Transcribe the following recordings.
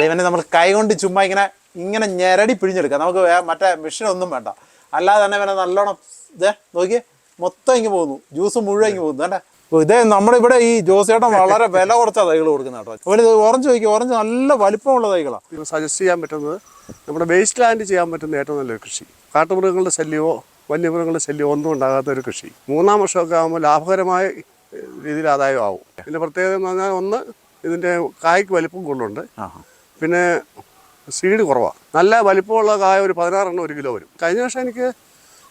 ദൈവനെ നമ്മൾ കൈ കൊണ്ട് ചുമ്മാ ഇങ്ങനെ ഇങ്ങനെ ഞെരടി പിഴിഞ്ഞെടുക്കാം. നമുക്ക് മറ്റേ മെഷീൻ ഒന്നും വേണ്ട. അല്ലാതെ തന്നെ ഇവനെ നല്ലോണം ഇതേ നോക്കിയേ മൊത്തം ഇങ്ങ് പോകുന്നു. ജ്യൂസ് മുഴുവൻ ഇങ്ങ് പോകുന്നു. വേണ്ടേ ഇതേ നമ്മളിവിടെ ഈ ജോസേട്ടൻ വളരെ വില കുറച്ച തൈകൾ കൊടുക്കുന്ന കേട്ടോ. ഒരു ഓറഞ്ച് നോക്കി ഓറഞ്ച് നല്ല വലിപ്പമുള്ള തൈകളാണ് സജസ്റ്റ് ചെയ്യാൻ പറ്റുന്നത് നമ്മുടെ വേസ്റ്റ് ലാൻഡ് ചെയ്യാൻ പറ്റുന്ന ഏറ്റവും നല്ലൊരു കൃഷി. കാട്ടുമൃഗങ്ങളുടെ ശല്യമോ വന്യമൃഗങ്ങളുടെ ശല്യമോ ഒന്നും ഉണ്ടാകാത്ത ഒരു കൃഷി. മൂന്നാം വർഷമൊക്കെ ആകുമ്പോൾ ലാഭകരമായ രീതിയിൽ ആദായം ആവും ഇതിന്റെ പ്രത്യേകത എന്ന് പറഞ്ഞാൽ ഒന്ന് ഇതിന്റെ കായ്ക്ക് വലിപ്പം കൊള്ളുണ്ട്. പിന്നെ സീഡ് കുറവാണ് നല്ല വലിപ്പമുള്ള കായ ഒരു പതിനാറെണ്ണം ഒരു കിലോ വരും. കഴിഞ്ഞ വർഷം എനിക്ക്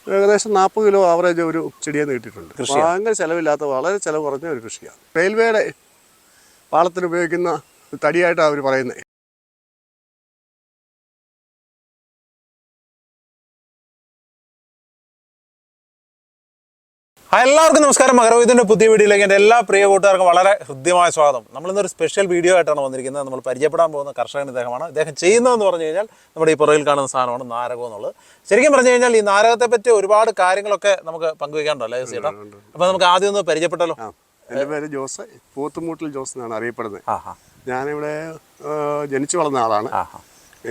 ഏകദേശം നാൽപ്പത് കിലോ ആവറേജ് ഒരു ചെടിയെ കിട്ടിയിട്ടുണ്ട്. ഭയങ്കര ചിലവില്ലാത്ത വളരെ ചിലവ് കുറഞ്ഞ ഒരു കൃഷിയാണ് റെയിൽവേയുടെ പാളത്തിന് ഉപയോഗിക്കുന്ന തടിയായിട്ടാണ് അവർ പറയുന്നത് എല്ലാവർക്കും നമസ്കാരം. മകരവീതിന്റെ പുതിയ വീഡിയോയിലേക്ക് എന്റെ എല്ലാ പ്രിയ കൂട്ടുകാർക്കും വളരെ ഹൃദ്യമായ സ്വാഗതം. നമ്മളിന്നൊരു സ്പെഷ്യൽ വീഡിയോ ആയിട്ടാണ് വന്നിരിക്കുന്നത്. നമ്മൾ പരിചയപ്പെടാൻ പോകുന്ന കർഷകൻ ഇദ്ദേഹമാണ്. ഇദ്ദേഹം ചെയ്യുന്നതെന്ന് പറഞ്ഞു കഴിഞ്ഞാൽ നമ്മുടെ ഈ പുറകിൽ കാണുന്ന സാധനമാണ് നാരകം എന്നുള്ളത്. ശരിക്കും പറഞ്ഞു കഴിഞ്ഞാൽ ഈ നാരകത്തെ പറ്റി ഒരുപാട് കാര്യങ്ങളൊക്കെ നമുക്ക് പങ്കുവയ്ക്കാനുണ്ടോ അല്ലേ ചേട്ടാ? അപ്പോൾ നമുക്ക് ആദ്യം ഒന്ന് പരിചയപ്പെട്ടല്ലോ. എന്റെ പേര് ജോസ്. പോത്തുമൂട്ടിൽ ജോസ് എന്നാണ് അറിയപ്പെടുന്നത്. ഞാനിവിടെ ജനിച്ചു വളർന്ന ആളാണ്.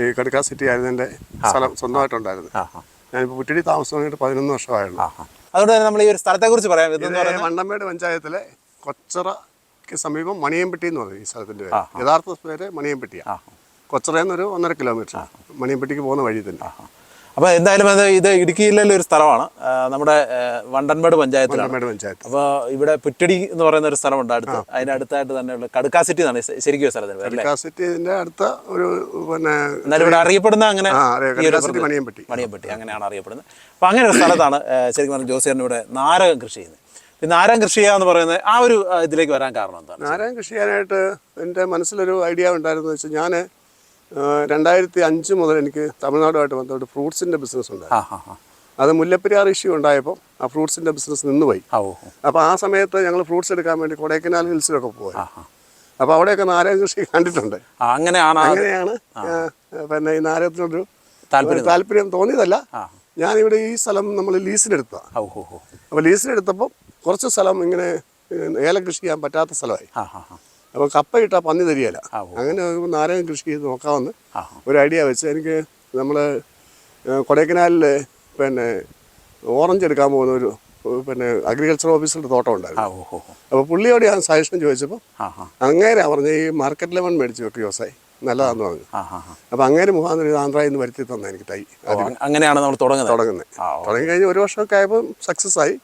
ഈ കടുക്കാ സിറ്റി ആയിരുന്നു എന്റെ സ്ഥലം സ്വന്തമായിട്ടുണ്ടായിരുന്നു. ഞാനിപ്പോൾ പുറ്റിടി താമസം തുടങ്ങിയിട്ട് പതിനൊന്ന് ഹാ അതുകൊണ്ട് തന്നെ നമ്മൾ ഈ ഒരു സ്ഥലത്തെക്കുറിച്ച് പറയാം. ഇതെന്ന് ഇത് മണ്ടമ്മേട് പഞ്ചായത്തിലെ കൊച്ചറയ്ക്ക് സമീപം മണിയമ്പെട്ടി എന്ന് പറയും ഈ സ്ഥലത്തിന്റെ പേര്. യഥാർത്ഥ പേര് മണിയമ്പെട്ടിയാണ് ആ കൊച്ചറയിൽ നിന്നൊരു ഒന്നര കിലോമീറ്റർ മണിയമ്പെട്ടിക്ക് പോകുന്ന വഴി തന്നെ. അപ്പോൾ എന്തായാലും അത് ഇത് ഇടുക്കി ജില്ലയിലെ ഒരു സ്ഥലമാണ്. നമ്മുടെ വണ്ടൻമേട് പഞ്ചായത്തിലാണ്. പഞ്ചായത്ത്. അപ്പോൾ ഇവിടെ പുറ്റടി എന്ന് പറയുന്ന ഒരു സ്ഥലമുണ്ട് അടുത്ത്. അതിനടുത്തായിട്ട് തന്നെയുള്ള കടുക്കാസിറ്റി എന്നാണ് ശരിക്കും സ്ഥലത്തിന് പേര് അല്ലേ? കടുക്കാ സിറ്റിന്റെ അടുത്ത ഒരു പിന്നെ എന്നാലും ഇവിടെ അറിയപ്പെടുന്ന അങ്ങനെ മണിയംപെട്ടി അങ്ങനെയാണ് അറിയപ്പെടുന്നത്. അപ്പോൾ അങ്ങനെ ഒരു സ്ഥലത്താണ് ശരിക്കും പറഞ്ഞാൽ ജോസിയാണ് ഇവിടെ നാരകം കൃഷി ചെയ്യുന്നത്. ഈ കൃഷി ചെയ്യാന്ന് എന്ന് പറയുന്നത് ആ ഒരു ഇതിലേക്ക് വരാൻ കാരണം എന്താണ്? നാരായം കൃഷി ചെയ്യാനായിട്ട് എന്റെ മനസ്സിലൊരു ഐഡിയ ഉണ്ടായിരുന്നു വെച്ചാൽ ഞാൻ രണ്ടായിരത്തി അഞ്ച് മുതൽ എനിക്ക് തമിഴ്നാടുമായിട്ട് ബന്ധപ്പെട്ട് ഫ്രൂട്ട്സിന്റെ ബിസിനസ് ഉണ്ടായിരുന്നു അത് മുല്ലപ്പെരിയാർ ഇഷ്യൂ ഉണ്ടായപ്പോൾ ആ ഫ്രൂട്ട്സിന്റെ ബിസിനസ് നിന്നുപോയി. അപ്പോൾ ആ സമയത്ത് ഞങ്ങൾ ഫ്രൂട്ട്സ് എടുക്കാൻ വേണ്ടി കൊടൈക്കനാൽ ഹിൽസിലൊക്കെ പോയി. അപ്പോൾ അവിടെയൊക്കെ നാരങ്ങ കൃഷി കണ്ടിട്ടുണ്ട്. അങ്ങനെയാണ് അങ്ങനെയാണ് പിന്നെ ഈ നാരകത്തിനൊരു താല്പര്യം താല്പര്യം തോന്നിയതല്ല. ഞാൻ ഞാനിവിടെ ഈ സ്ഥലം നമ്മൾ ലീസിനെടുത്തതാണ് അപ്പോൾ ലീസിനെടുത്തപ്പോൾ കുറച്ച് സ്ഥലം ഇങ്ങനെ ഏല കൃഷി ചെയ്യാൻ പറ്റാത്ത സ്ഥലമായി. അപ്പോൾ കപ്പ ഇട്ടാൽ പന്നി തരികയില്ല. അങ്ങനെ നാരങ്ങ കൃഷി ചെയ്ത് നോക്കാമെന്ന് ഒരു ഐഡിയ വെച്ച് എനിക്ക് നമ്മൾ കൊടൈക്കനാലിൽ പിന്നെ ഓറഞ്ച് എടുക്കാൻ പോകുന്ന ഒരു പിന്നെ അഗ്രികൾച്ചർ ഓഫീസറുടെ തോട്ടം ഉണ്ടായിരുന്നു. അപ്പോൾ പുള്ളിയോട് ഞാൻ സജഷൻ ചോദിച്ചപ്പോൾ അങ്ങേരെ പറഞ്ഞ ഈ മാർക്കറ്റ് ലെവൺ മേടിച്ച് വെക്ക് വ്യവസായി. നല്ലതാന്ന് പറഞ്ഞു. അപ്പൊ അങ്ങനെ മുഖാന്തരം ആന്ധ്രയിൽ നിന്ന് വരുത്തി തന്നെ എനിക്ക് തൈ. അങ്ങനെയാണ് നമ്മൾ തുടങ്ങുന്നത്. തുടങ്ങുന്നത്. തുടങ്ങി കഴിഞ്ഞ് ഒരു വർഷമൊക്കെ ആയപ്പോൾ സക്സസ് ആയി.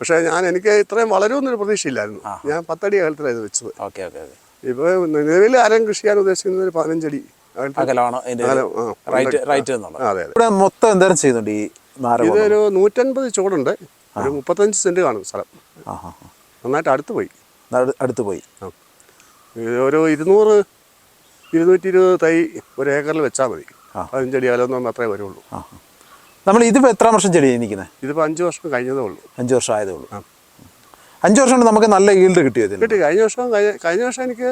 പക്ഷേ ഞാൻ എനിക്ക് ഇത്രയും വളരുമെന്നൊരു പ്രതീക്ഷയില്ലായിരുന്നു. ഞാൻ പത്തടി അകലത്തിലായിരുന്നു വെച്ചത്. Okay okay okay. ഇപ്പോൾ നിലവിൽ ആരും കൃഷി ചെയ്യാൻ ഉദ്ദേശിക്കുന്നത് ഒരു പതിനഞ്ചടി റൈറ്റ് റൈറ്റ് അതെ ഇവിടെ മൊത്തം എന്തേരം ചെയ്യുന്നുണ്ട് ഈ ഇതൊരു നൂറ്റൻപത് ചൂടുണ്ട് ഒരു മുപ്പത്തഞ്ച് സെന്റ് കാണും സ്ഥലം. നന്നായിട്ട് അടുത്ത് പോയി. അടുത്ത് പോയി. ഒരു ഇരുന്നൂറ് ഇരുന്നൂറ്റി ഇരുപത് തൈ ഒരു ഏക്കറിൽ വെച്ചാൽ മതി. പതിനഞ്ചടി അകലൊന്നും അത്രേ വരുള്ളൂ. നമ്മൾ ഇതിപ്പോൾ എത്ര വർഷം ചെടി നിൽക്കുന്നത് ഇതിപ്പോൾ അഞ്ച് വർഷം കഴിഞ്ഞതേ ഉള്ളൂ. അഞ്ച് വർഷം ആയതേ ഉള്ളൂ. അഞ്ച് വർഷം കൊണ്ട് നമുക്ക് നല്ല ഈൽഡ് കിട്ടിയത് കിട്ടി. കഴിഞ്ഞ വർഷം കഴിഞ്ഞ വർഷം എനിക്ക്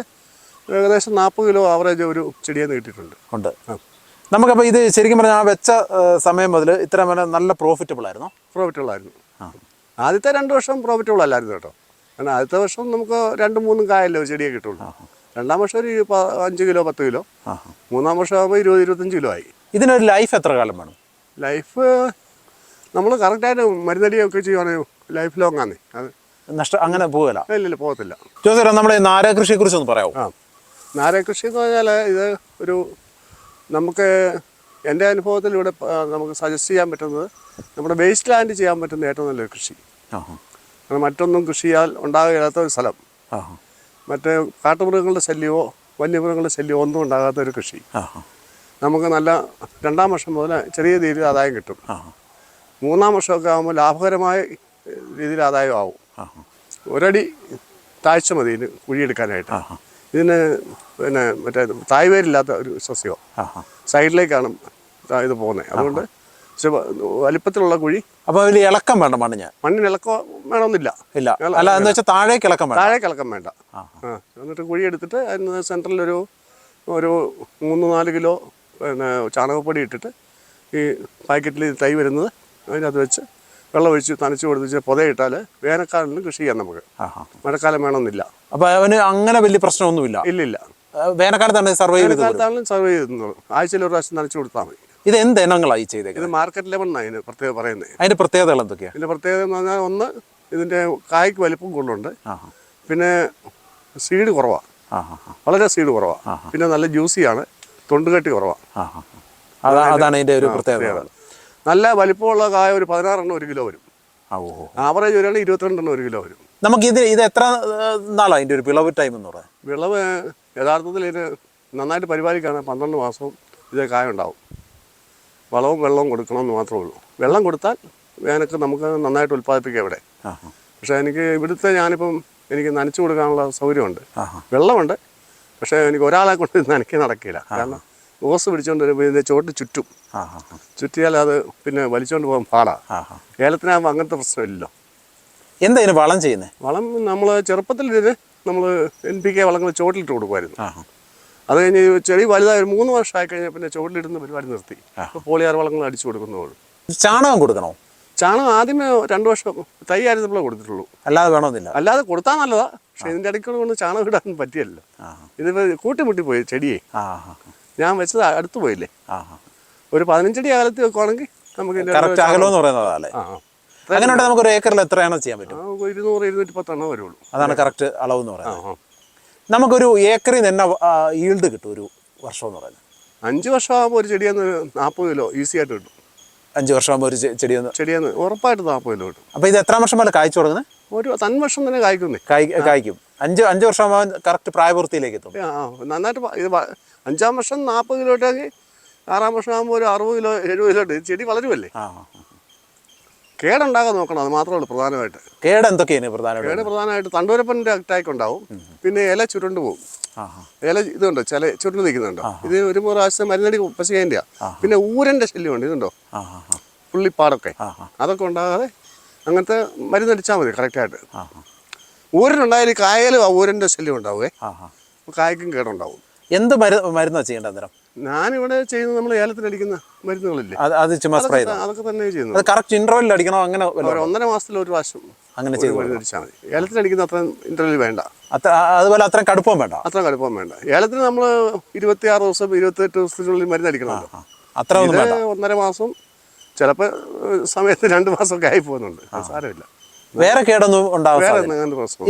ഏകദേശം നാൽപ്പത് കിലോ ആവറേജ് ഒരു ചെടിയെ കിട്ടിയിട്ടുണ്ട്. ഉണ്ട്. നമുക്കപ്പോൾ ഇത് ശരിക്കും പറഞ്ഞാൽ ആ വെച്ച സമയം മുതൽ ഇത്ര വരെ നല്ല പ്രോഫിറ്റബിൾ ആയിരുന്നു. പ്രോഫിറ്റബിൾ ആയിരുന്നു. ആദ്യത്തെ രണ്ട് വർഷം പ്രോഫിറ്റബിൾ അല്ലായിരുന്നു കേട്ടോ. കാരണം ആദ്യത്തെ വർഷം നമുക്ക് രണ്ടും മൂന്നും കായല്ലോ ചെടിയെ കിട്ടുള്ളൂ. രണ്ടാം വർഷം ഒരു അഞ്ച് കിലോ പത്ത് കിലോ. മൂന്നാം വർഷം ആകുമ്പോൾ ഇരുപത് ഇരുപത്തഞ്ച് കിലോ ആയി. ഇതിനൊരു ലൈഫ് എത്ര കാലം വേണം? ലൈഫ് നമ്മൾ കറക്റ്റായിട്ട് മരുന്നടിയൊക്കെ ചെയ്യുവാണെങ്കിൽ ലൈഫ് ലോങ് ആണ് അത് നഷ്ടം അങ്ങനെ പോകല ഇല്ല പോകത്തില്ല. ചോദിച്ചാൽ നമ്മുടെ ഈ കൃഷിയെ കുറിച്ച് ഒന്ന് പറയാമോ ആ. നാരക കൃഷി എന്ന് പറഞ്ഞാൽ ഇത് ഒരു നമുക്ക് എന്റെ അനുഭവത്തിലൂടെ ഇവിടെ നമുക്ക് സജസ്റ്റ് ചെയ്യാൻ പറ്റുന്നത് നമ്മുടെ വേസ്റ്റ് ലാൻഡ് ചെയ്യാൻ പറ്റുന്ന ഏറ്റവും നല്ലൊരു കൃഷി. കാരണം മറ്റൊന്നും കൃഷി ചെയ്യാൻ ഉണ്ടാകാത്ത ഒരു സ്ഥലം. മറ്റേ കാട്ടുമൃഗങ്ങളുടെ ശല്യമോ വന്യമൃഗങ്ങളുടെ ശല്യമോ ഒന്നും ഉണ്ടാകാത്ത ഒരു കൃഷി. നമുക്ക് നല്ല രണ്ടാം വർഷം മുതൽ ചെറിയ രീതിയിൽ ആദായം കിട്ടും. മൂന്നാം വർഷമൊക്കെ ആകുമ്പോൾ ലാഭകരമായ രീതിയിൽ ആദായം ആവും. ഒരടി താഴ്ച മതി ഇതിന് കുഴിയെടുക്കാനായിട്ട്. ഇതിന് പിന്നെ മറ്റേ തായ്വേരില്ലാത്ത ഒരു സസ്യമോ ആ. സൈഡിലേക്കാണ് ഇതാ പോകുന്നത്. അതുകൊണ്ട് വലിപ്പത്തിലുള്ള കുഴി. അപ്പോൾ അതിൽ ഇളക്കം വേണ്ട മണ്ണിന്? മണ്ണിന് ഇളക്കം വേണമെന്നില്ല. ഇല്ല. അല്ല എന്ന് വെച്ചാൽ താഴേക്ക് ഇളക്കം വേണ്ട. താഴേക്ക് ഇളക്കം വേണ്ട. എന്നിട്ട് കുഴി എടുത്തിട്ട് അതിന് സെന്ററിലൊരു ഒരു മൂന്ന് നാല് കിലോ പിന്നെ ചാണകപ്പൊടി ഇട്ടിട്ട് ഈ പാക്കറ്റിൽ തൈ വരുന്നത് അതിനകത്ത് വെച്ച് വെള്ളം ഒഴിച്ച് നനച്ച് കൊടുത്ത് പുതയിട്ടാൽ വേനൽക്കാലം കൃഷി ചെയ്യാം നമുക്ക്. മഴക്കാലം വേണമെന്നില്ല. അപ്പോൾ അവന് അങ്ങനെ വലിയ പ്രശ്നമൊന്നുമില്ല? ഇല്ലില്ല വേനൽക്കാലത്താണ് സർവേ. വേനൽക്കാലത്താണെങ്കിലും സർവ് ചെയ്യുന്നത് ആഴ്ചയിൽ ഒരു പ്രാവശ്യം നനച്ച് കൊടുത്താൽ മതി. ഇത് എന്ത് ഇനങ്ങളായി ചെയ്തേക്കുന്നത് ഇത് മാർക്കറ്റ് ലെവൽ എന്നാണ് ഇതിന് പ്രത്യേകം പറയുന്നത് അതിന്റെ പ്രത്യേകതകൾ എന്തൊക്കെയാണ് ഇതിന്റെ പ്രത്യേകത എന്ന് പറഞ്ഞാൽ ഒന്ന് ഇതിന്റെ കായ്ക്ക് വലിപ്പം കൂടുതലുണ്ട്. പിന്നെ സീഡ് കുറവാണ് വളരെ സീഡ് കുറവാണ് പിന്നെ നല്ല ജ്യൂസിയാണ് തൊണ്ടുകെട്ടി കുറവാണ് അതാണ് അതിന്റെ ഒരു പ്രത്യേകത. നല്ല വലിപ്പമുള്ള കായ ഒരു പതിനാറെണ്ണം ഒരു കിലോ വരും. ആവറേജ് വരികയാണെങ്കിൽ ഇരുപത്തിരണ്ടെണ്ണം ഒരു കിലോ വരും. നമുക്ക് ഇത് ഇത് എത്ര നാളാണ് അതിന്റെ ഒരു വിളവ് ടൈം എന്ന് പറയാം? വിളവ് യഥാർത്ഥത്തിൽ ഇതിന് നന്നായിട്ട് പരിപാലിക്കുകയാണ് പന്ത്രണ്ട് മാസവും ഇതേ കായ ഉണ്ടാവും. വളവും വെള്ളവും കൊടുക്കണമെന്ന് മാത്രമേ ഉള്ളൂ. വെള്ളം കൊടുത്താൽ വേനക്ക് നമുക്ക് നന്നായിട്ട് ഉൽപ്പാദിപ്പിക്കാം ഇവിടെ. പക്ഷേ എനിക്ക് ഇവിടുത്തെ ഞാനിപ്പം എനിക്ക് നനച്ചു കൊടുക്കാനുള്ള സൗകര്യമുണ്ട്. വെള്ളമുണ്ട്. പക്ഷേ എനിക്ക് ഒരാളെ കൊണ്ട് നനയ്ക്ക് നടക്കില്ല. കാരണം ഓസ് പിടിച്ചുകൊണ്ട് വരുമ്പോൾ ഇതിന്റെ ചോട്ട് ചുറ്റും. ചുറ്റിയാൽ അത് പിന്നെ വലിച്ചുകൊണ്ട് പോകാൻ പാടാണ് ഏലത്തിനാകുമ്പോൾ അങ്ങനത്തെ പ്രശ്നമില്ലല്ലോ. എന്താ ഇതിന് വളം ചെയ്യുന്നത് വളം നമ്മൾ ചെറുപ്പത്തിൽ ഇതിന് നമ്മൾ എൻ പി കെ വളങ്ങൾ ചോട്ടിലിട്ട് കൊടുക്കുമായിരുന്നു. അത് കഴിഞ്ഞ് ചെടി വലുതായ ഒരു മൂന്ന് വർഷമായി കഴിഞ്ഞാൽ പിന്നെ ചോട്ടിലിടുന്ന പരിപാടി നിർത്തി. പോളിയാർ വളങ്ങൾ അടിച്ചു കൊടുക്കുന്നതുള്ളൂ ചാണകം കൊടുക്കണോ? ചാണകം ആദ്യമേ രണ്ട് വർഷം തൈ ആയിരുന്നപ്പോഴേ കൊടുത്തിട്ടുള്ളൂ. അല്ലാതെ വേണമെന്നില്ല. അല്ലാതെ കൊടുത്താൽ നല്ലതാ. പക്ഷേ ഇതിന്റെ ഇടയ്ക്ക് കൊണ്ട് ചാണകം ഇടാൻ പറ്റിയല്ലോ. ഇതിപ്പോൾ കൂട്ടിമുട്ടി പോയി ചെടിയെ. ഞാൻ വെച്ചത് അടുത്ത് പോയില്ലേ? ഒരു പതിനഞ്ചടി അകലത്തിൽ വെക്കുവാണെങ്കിൽ നമുക്ക് കറക്റ്റ് പറയുന്നതല്ലേ. അങ്ങനെ നമുക്ക് ഒരു ഏക്കറിൽ എത്ര എണ്ണം ചെയ്യാൻ പറ്റും? ഇരുന്നൂറ് ഇരുന്നൂറ്റി പത്തെണ്ണം വരുള്ളൂ. അതാണ് കറക്റ്റ് അളവ് എന്ന് പറയുന്നത്. നമുക്കൊരു ഏക്കറിൽ നിന്ന് ഈൽഡ് കിട്ടും ഒരു വർഷം എന്ന് പറയുന്നത്. അഞ്ച് വർഷമാകുമ്പോൾ ഒരു ചെടിയെന്ന് നാൽപ്പത് കിലോ ഈസി ആയിട്ട് കിട്ടും. അഞ്ച് വർഷമാകുമ്പോൾ ഒരു ചെടിയെന്ന് ചെടിയെന്ന് ഉറപ്പായിട്ട് നാൽപ്പത് കിലോ കിട്ടും. അപ്പോൾ ഇത് എത്ര വർഷം പോലെ കായ്ച്ചു തുടങ്ങുന്നത്? ഒരു തന്മഷം തന്നെ കായ്ക്കുന്നേ. കായ് കായ്ക്കും. അഞ്ച് അഞ്ച് വർഷമാകുമ്പോൾ കറക്റ്റ് പ്രായപൂർത്തിയിലേക്ക് എത്തും. നന്നായിട്ട് ഇത് അഞ്ചാം വർഷം നാൽപ്പത് കിലോ ഇട്ടെങ്കിൽ ആറാം വർഷം ആകുമ്പോൾ ഒരു അറുപത് കിലോ എഴുപത് കിലോ ഇട്ട്. ചെടി വളരുമല്ലേ. കേടുണ്ടാകാൻ നോക്കണം അത് മാത്രമേ ഉള്ളൂ പ്രധാനമായിട്ട്. കേട് എന്തൊക്കെയാണ് പ്രധാനമായിട്ട്? കേട് പ്രധാനമായിട്ട് തണ്ടൂരപ്പന്റെ അറ്റാക്ക് ഉണ്ടാവും. പിന്നെ ഇല ചുരുണ്ട് പോകും. ഇല ഇതുണ്ടോ? ചില ചുരുണ്ട് നിൽക്കുന്നുണ്ടോ? ഇത് ഒരു പ്രാവശ്യം മരുന്നടി പശുകേന്റെയാണ് പിന്നെ ഊരന്റെ ശല്യമുണ്ട്. ഇതുണ്ടോ? പുള്ളിപ്പാടൊക്കെ. അതൊക്കെ ഉണ്ടാകാതെ അങ്ങനത്തെ മരുന്നടിച്ചാൽ മതി കറക്റ്റായിട്ട് ഊരനുണ്ടായാലും കായലും ആ ഊരന്റെ ശല്യം ഉണ്ടാവുമേ കായ്ക്കും കേടുണ്ടാവും. എന്ത് മരു മരുന്നാണ് ചെയ്യേണ്ടത് അന്നേരം? ഞാനിവിടെ ചെയ്യുന്നത് നമ്മൾ ഏലത്തിനടിക്കുന്ന മരുന്നുകളില്ലേ? അത് ചുമ്മാ സ്പ്രേ അതൊക്കെ തന്നെ ചെയ്യുന്നത്. കറക്റ്റ് ഇന്റർവെല്ലിൽ അടിക്കണോ അങ്ങനെ ഒന്നര മാസത്തിൽ ഒരു പ്രാവശ്യം അങ്ങനെ ചെയ്ത് മരുന്നടിച്ചാൽ മതി. ഏലത്തിനടിക്കുന്ന അത്ര ഇന്റർവെല്ലിൽ വേണ്ട. അത്ര അതുപോലെ അത്ര കടുപ്പം വേണ്ട? അത്ര കടുപ്പം വേണ്ട. ഏലത്തിന് നമ്മൾ ഇരുപത്തിയാറ് ദിവസം ഇരുപത്തെട്ട് ദിവസത്തിനുള്ളിൽ മരുന്നടിക്കണമല്ലോ അടിക്കണം അത്ര ഒന്നും ഒന്നര മാസം ചിലപ്പോൾ സമയത്ത് രണ്ട് മാസമൊക്കെ ആയി പോകുന്നുണ്ട്. സാരമില്ല. വേറെ കേടൊന്നും ഉണ്ടാവും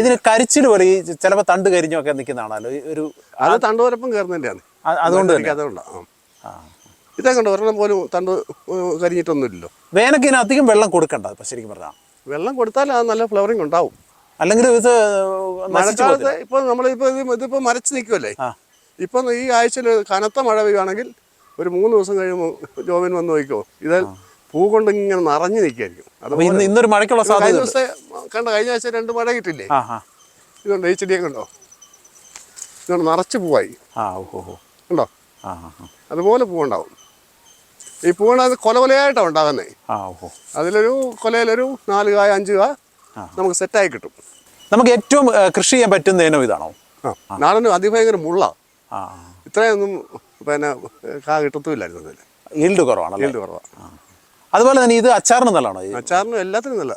ഇതിന് കരിച്ചിൽ പോലെ ഈ ചിലപ്പോൾ തണ്ട് കരിഞ്ഞൊക്കെ നിൽക്കുന്നതാണല്ലോ ഒരു അത് തണ്ടുവരപ്പം കയറുന്നതിന്റെയാണ് അ- അതുകൊണ്ട് അതുകൊണ്ടാണ്. ഇതേ കണ്ടോ ഒരെണ്ണം പോലും തണ്ട് കരിഞ്ഞിട്ടൊന്നുമില്ലല്ലോ. വേനക്കിന് അധികം വെള്ളം കൊടുക്കണ്ട ഇപ്പം ശരിക്കും പറഞ്ഞാൽ വെള്ളം കൊടുത്താൽ അത് നല്ല ഫ്ലവറിങ് ഉണ്ടാവും. അല്ലെങ്കിൽ ഇത് മഴക്കാലത്ത് ഇപ്പൊ നമ്മളിപ്പോ ഇതിപ്പോ മരച്ചു നിൽക്കുമല്ലേ ഇപ്പൊ ഈ ആഴ്ചയിൽ കനത്ത മഴ പെയ്യുകയാണെങ്കിൽ ഒരു മൂന്ന് ദിവസം കഴിയുമ്പോൾ ജോബിൻ വന്ന് നോക്കിക്കോ. ഇത് പൂ കൊണ്ട് ഇങ്ങനെ നിറഞ്ഞു നിൽക്കായിരിക്കും. അതുപോലെ ഇന്ന് ഇന്നൊരു മഴയ്ക്കുള്ള കഴിഞ്ഞ സാധ്യത ദിവസത്തെ കണ്ട കഴിഞ്ഞ ആഴ്ച രണ്ട് മഴ കിട്ടില്ലേ ആ ആ. ഇതുണ്ട് ഈ ചെടിയൊക്കെ ഉണ്ടോ? ഇതുകൊണ്ട് നിറച്ച് പൂവായി. ആ ഓഹോ ഓ. ഉണ്ടോ? ആ ആ ആ. അതുപോലെ പൂവുണ്ടാവും. ഈ പൂവിനത് കൊല കൊലയായിട്ടാണ് ഉണ്ടാകുന്നത് ആ ഓഹോ അതിലൊരു കൊലയിലൊരു നാല് കായ അഞ്ച് കായ നമുക്ക് സെറ്റായി കിട്ടും. നമുക്ക് ഏറ്റവും ഏ, കൃഷി ചെയ്യാൻ പറ്റുന്ന ഇനം ഇതാണോ? ആ. നാടന് അതിഭയങ്കര മുള്ള. ആ ഇത്രയൊന്നും പിന്നെ കാ കിട്ടത്തുമില്ലായിരുന്നു അതിൽ ഈൽഡ് കുറവാണല്ലേ? ഈൽഡ് കുറവാണ് അതുപോലെ തന്നെ ഇത് അച്ചാറിന് നല്ലതാണോ അച്ചാറിന് എല്ലാത്തിനും നല്ല.